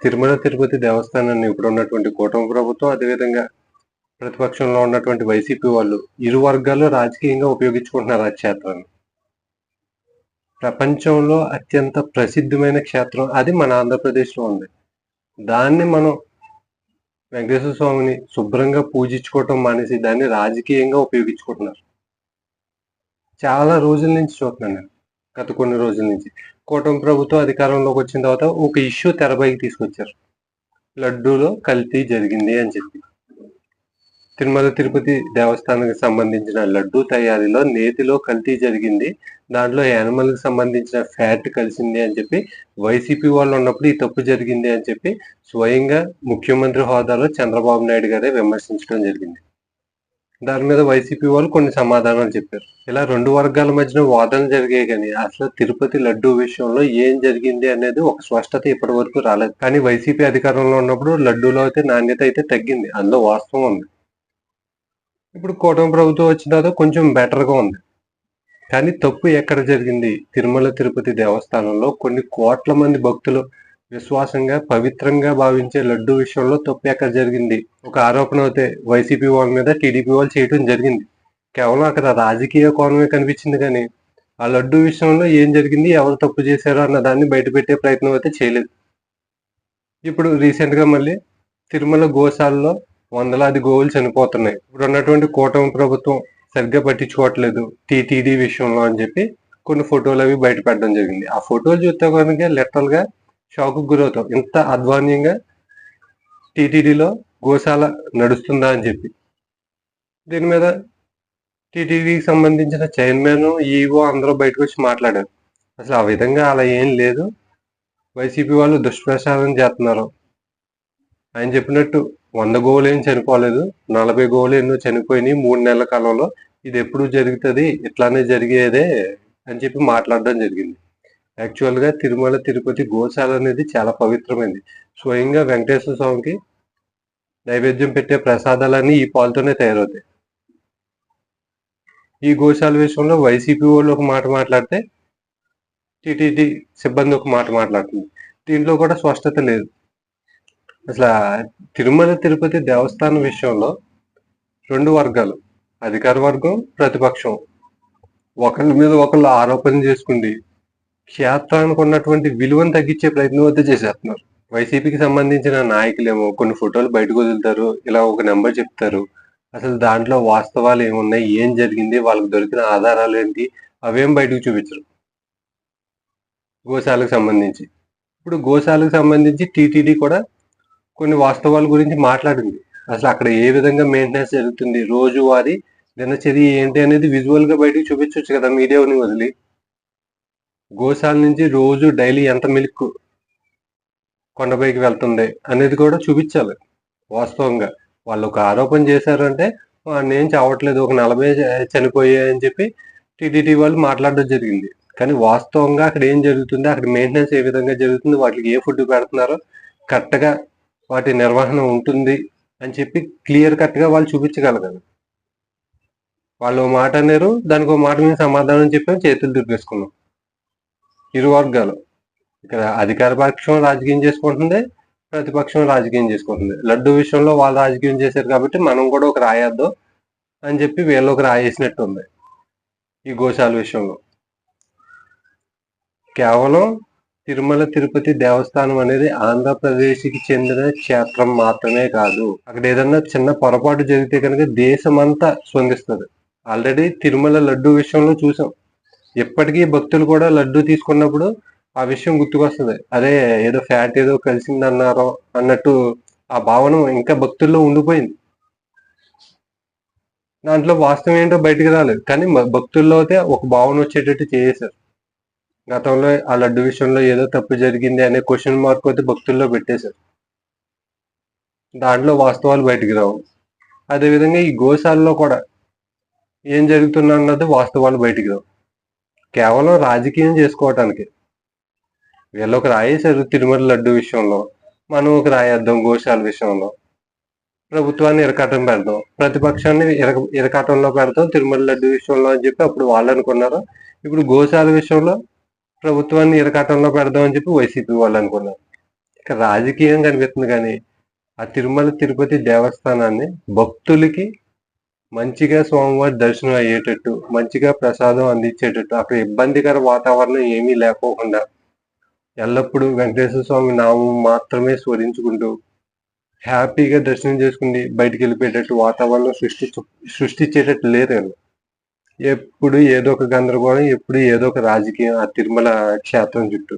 తిరుమల తిరుపతి దేవస్థానాన్ని ఇప్పుడు ఉన్నటువంటి కూటమి ప్రభుత్వం అదేవిధంగా ప్రతిపక్షంలో ఉన్నటువంటి వైసీపీ వాళ్ళు ఇరు వర్గాలు రాజకీయంగా ఉపయోగించుకుంటున్నారు ఆ క్షేత్రాన్ని ప్రపంచంలో అత్యంత ప్రసిద్ధమైన క్షేత్రం అది మన ఆంధ్రప్రదేశ్లో ఉంది. దాన్ని మనం వెంకటేశ్వర స్వామిని శుభ్రంగా పూజించుకోవటం మానేసి దాన్ని రాజకీయంగా ఉపయోగించుకుంటున్నారు. చాలా రోజుల నుంచి చూస్తున్నాను నేను. గత కొన్ని రోజుల నుంచి. కూటమి ప్రభుత్వం అధికారంలోకి వచ్చిన తర్వాత ఒక ఇష్యూ తెరపైకి తీసుకొచ్చారు. లడ్డూలో కల్తీ జరిగింది అని చెప్పి. తిరుమల తిరుపతి దేవస్థానానికి సంబంధించిన లడ్డూ తయారీలో నేతిలో కల్తీ జరిగింది. దాంట్లో యానిమల్కి సంబంధించిన ఫ్యాట్ కలిసింది అని చెప్పి వైసీపీ వాళ్ళు ఉన్నప్పుడు ఈ తప్పు జరిగింది అని చెప్పి స్వయంగా ముఖ్యమంత్రి హోదాలో చంద్రబాబు నాయుడు గారే విమర్శించడం జరిగింది. దాని మీద వైసీపీ వాళ్ళు కొన్ని సమాధానాలు చెప్పారు. ఇలా రెండు వర్గాల మధ్యన వాదనలు జరిగాయి కానీ అసలు తిరుపతి లడ్డూ విషయంలో ఏం జరిగింది అనేది ఒక స్పష్టత ఇప్పటి వరకు రాలేదు. కానీ వైసీపీ అధికారంలో ఉన్నప్పుడు లడ్డూలో అయితే నాణ్యత అయితే తగ్గింది. అందులో వాస్తవం ఉంది. ఇప్పుడు కూటమి ప్రభుత్వం వచ్చిన తర్వాత కొంచెం బెటర్గా ఉంది. కానీ తప్పు ఎక్కడ జరిగింది? తిరుమల తిరుపతి దేవస్థానంలో కొన్ని కోట్ల మంది భక్తులు విశ్వాసంగా పవిత్రంగా భావించే లడ్డు విషయంలో తప్పు ఎక్కడ జరిగింది? ఒక ఆరోపణ అయితే వైసీపీ వాళ్ళ మీద టీడీపీ వాళ్ళు చేయడం జరిగింది. కేవలం అక్కడ రాజకీయ కోణమే కనిపించింది కానీ ఆ లడ్డు విషయంలో ఏం జరిగింది ఎవరు తప్పు చేశారో అన్న దాన్ని బయటపెట్టే ప్రయత్నం అయితే చేయలేదు. ఇప్పుడు రీసెంట్గా మళ్ళీ తిరుమల గోశాలలో వందలాది గోవులు చనిపోతున్నాయి. ఇప్పుడు ఉన్నటువంటి కూటమి ప్రభుత్వం సరిగ్గా పట్టించుకోవట్లేదు టీటీడీ విషయంలో అని చెప్పి కొన్ని ఫోటోలు అవి బయట పెట్టడం జరిగింది. ఆ ఫోటోలు చూస్తే కనుక లిటరల్గా షాక్ గురవుతాం. ఇంత అధ్వాన్యంగా టీటీడీలో గోశాల నడుస్తుందా అని చెప్పి. దీని మీద టీటీడీకి సంబంధించిన చైర్మన్ ఈఓ అందరూ బయటకు వచ్చి మాట్లాడారు. అసలు ఆ విధంగా అలా ఏం లేదు. వైసీపీ వాళ్ళు దుష్ప్రచారం చేస్తున్నారు. ఆయన చెప్పినట్టు వంద గోవులు ఏం చనిపోలేదు. నలభై గోవులు ఎన్నో చనిపోయినాయి మూడు నెలల కాలంలో. ఇది ఎప్పుడు జరుగుతుంది? ఇట్లానే జరిగేదే అని చెప్పి మాట్లాడడం జరిగింది. యాక్చువల్గా తిరుమల తిరుపతి గోశాల అనేది చాలా పవిత్రమైంది. స్వయంగా వెంకటేశ్వర స్వామికి నైవేద్యం పెట్టే ప్రసాదాలన్నీ ఈ పాలతోనే తయారవుతాయి. ఈ గోశాల విషయంలో వైసీపీ వాళ్ళు ఒక మాట మాట్లాడితే టిటిటి సిబ్బంది ఒక మాట మాట్లాడుతుంది. దీంట్లో కూడా స్పష్టత లేదు. అసలు తిరుమల తిరుపతి దేవస్థానం విషయంలో రెండు వర్గాలు అధికార వర్గం ప్రతిపక్షం. ఒకళ్ళ మీద ఒకళ్ళు ఆరోపణ చేసుకుంది క్షేత్రానికి ఉన్నటువంటి విలువను తగ్గించే ప్రయత్నం అయితే చేసేస్తున్నారు. వైసీపీకి సంబంధించిన నాయకులేమో కొన్ని ఫోటోలు బయటకు వదులుతారు ఇలా ఒక నెంబర్ చెప్తారు. అసలు దాంట్లో వాస్తవాలు ఏమున్నాయి ఏం జరిగింది వాళ్ళకి దొరికిన ఆధారాలు ఏంటి అవేం బయటకు చూపించరు. గోశాలకు సంబంధించి. ఇప్పుడు గోశాలకు సంబంధించి టీటీడీ కూడా కొన్ని వాస్తవాల గురించి మాట్లాడింది. అసలు అక్కడ ఏ విధంగా మెయింటెనెన్స్ జరుగుతుంది రోజువారీ దినచర్య ఏంటి అనేది విజువల్గా బయటకు చూపించవచ్చు కదా మీడియాని వదిలి. గోశాల నుంచి రోజు డైలీ ఎంత మిల్క్ కొండపైకి వెళ్తుంది అనేది కూడా చూపించాలి వాస్తవంగా. వాళ్ళు ఒక ఆరోపణ చేశారంటే నేను చావట్లేదు ఒక నలభై చనిపోయాయని చెప్పి టీడీటీ వాళ్ళు మాట్లాడడం జరిగింది. కానీ వాస్తవంగా అక్కడ ఏం జరుగుతుంది? అక్కడ మెయింటెనెన్స్ ఏ విధంగా జరుగుతుంది? వాటికి ఏ ఫుడ్ పెడుతున్నారో కరెక్ట్గా వాటి నిర్వహణ ఉంటుంది అని చెప్పి క్లియర్ కట్గా వాళ్ళు చూపించగలగాలి. వాళ్ళు ఓ మాట అన్నారు దానికి ఒక మాట మీద సమాధానం చెప్పాం చేతులు దుర్గేసుకున్నాం ఇరు వర్గాలు. ఇక్కడ అధికార పక్షం రాజకీయం చేసుకుంటుంది ప్రతిపక్షం రాజకీయం చేసుకుంటుంది. లడ్డు విషయంలో వాళ్ళు రాజకీయం చేశారు కాబట్టి మనం కూడా ఒక రాయొద్దు అని చెప్పి వీళ్ళు ఒక రాయేసినట్టు ఉంది ఈ గోశాల విషయంలో. కేవలం తిరుమల తిరుపతి దేవస్థానం అనేది ఆంధ్రప్రదేశ్కి చెందిన క్షేత్రం మాత్రమే కాదు. అక్కడ ఏదన్నా చిన్న పొరపాటు జరిగితే కనుక దేశమంతా స్పందిస్తుంది. ఆల్రెడీ తిరుమల లడ్డు విషయంలో చూసాం. ఎప్పటికీ భక్తులు కూడా లడ్డు తీసుకున్నప్పుడు ఆ విషయం గుర్తుకొస్తుంది. అదే ఏదో ఫ్యాట్ ఏదో కలిసింది అన్నారో అన్నట్టు ఆ భావన ఇంకా భక్తుల్లో ఉండిపోయింది. దాంట్లో వాస్తవం ఏంటో బయటకు రాలేదు. కానీ భక్తుల్లో అయితే ఒక భావన వచ్చేటట్టు చేశారు గతంలో ఆ లడ్డు విషయంలో ఏదో తప్పు జరిగింది అనే క్వశ్చన్ మార్క్ అయితే భక్తుల్లో పెట్టేశారు. దాంట్లో వాస్తవాలు బయటికి రావు. అదేవిధంగా ఈ గోశాలలో కూడా ఏం జరుగుతున్నా అన్నది వాస్తవాలు బయటికి రావు. కేవలం రాజకీయం చేసుకోవటానికి. వీళ్ళు ఒక రాయేశారు తిరుమల లడ్డు విషయంలో మనం ఒక రాయేద్దాం గోశాల విషయంలో. ప్రభుత్వాన్ని ఇరకాటం పెడదాం ప్రతిపక్షాన్ని ఇరక ఇరకాటంలో పెడతాం తిరుమల లడ్డు విషయంలో అని చెప్పి అప్పుడు వాళ్ళు అనుకున్నారు. ఇప్పుడు గోశాల విషయంలో ప్రభుత్వాన్ని ఇరకాటంలో పెడదాం అని చెప్పి వైసీపీ వాళ్ళు అనుకున్నారు. ఇక రాజకీయం కనిపిస్తుంది కానీ ఆ తిరుమల తిరుపతి దేవస్థానాన్ని భక్తులకి మంచిగా స్వామివారి దర్శనం అయ్యేటట్టు మంచిగా ప్రసాదం అందించేటట్టు అక్కడ ఇబ్బందికర వాతావరణం ఏమీ లేకోకుండా ఎల్లప్పుడూ వెంకటేశ్వర స్వామి నామం మాత్రమే స్మరించుకుంటూ హ్యాపీగా దర్శనం చేసుకుని బయటికి వెళ్ళిపోయేటట్టు వాతావరణం సృష్టి సృష్టించేటట్టు లేరు నేను ఎప్పుడు ఏదో ఒక గందరగోళం ఎప్పుడు ఏదో ఒక రాజకీయం ఆ తిరుమల క్షేత్రం చుట్టూ.